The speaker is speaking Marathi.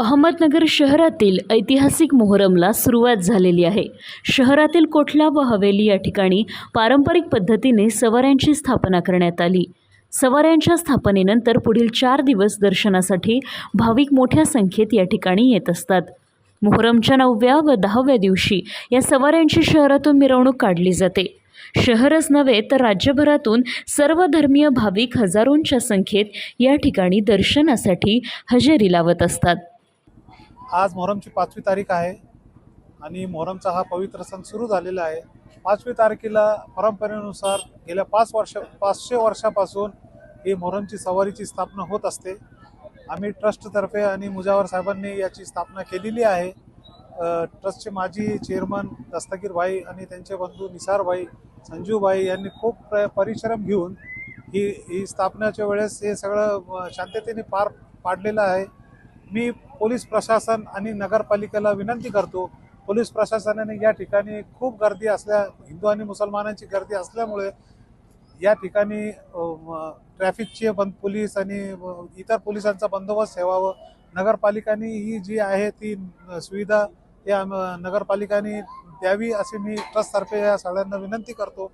अहमदनगर शहरातील ऐतिहासिक मोहरमला सुरुवात झालेली आहे. शहरातील कोठला व हवेली या ठिकाणी पारंपरिक पद्धतीने सवाऱ्यांची स्थापना करण्यात आली. सवाऱ्यांच्या स्थापनेनंतर पुढील चार दिवस दर्शनासाठी भाविक मोठ्या संख्येत या ठिकाणी येत असतात. मोहरमच्या नवव्या व दहाव्या दिवशी या सवाऱ्यांची शहरातून मिरवणूक काढली जाते. शहरच नव्हे तर राज्यभरातून सर्व धर्मीय भाविक हजारोंच्या संख्येत या ठिकाणी दर्शनासाठी हजेरी लावत असतात. आज मोहरमची पाचवी तारीख आहे आणि मोहरमचा हा पवित्र सण सुरू झालेला आहे. पाचवी तारखेला परंपरेनुसार गेल्या पाच वर्ष पाचशे वर्षापासून ही मोहरमची सवारीची स्थापना होत असते. आम्ही ट्रस्टतर्फे आणि मुजावर साहेबांनी याची स्थापना केलेली आहे. ट्रस्टचे माजी चेअरमन दस्तगीर भाई आणि त्यांचे बंधू निसार भाई संजू भाई यांनी खूप प्र परिश्रम घेऊन ही ही स्थापनेच्या वेळेस हे सगळं शांततेने पार पाडलेलं आहे. मी पोलीस प्रशासन आणि नगरपालिकेला विनंती करतो. पोलीस प्रशासनाने या ठिकाणी खूप गर्दी असल्या हिंदू आणि मुसलमानांची गर्दी असल्यामुळे या ठिकाणी ट्रॅफिकचे बंद पोलीस आणि इतर पोलिसांचा बंदोबस्त ठेवावं. नगरपालिकाने ही जी आहे ती सुविधा या नगरपालिकाने द्यावी असे मी ट्रस्टतर्फे या सगळ्यांना विनंती करतो.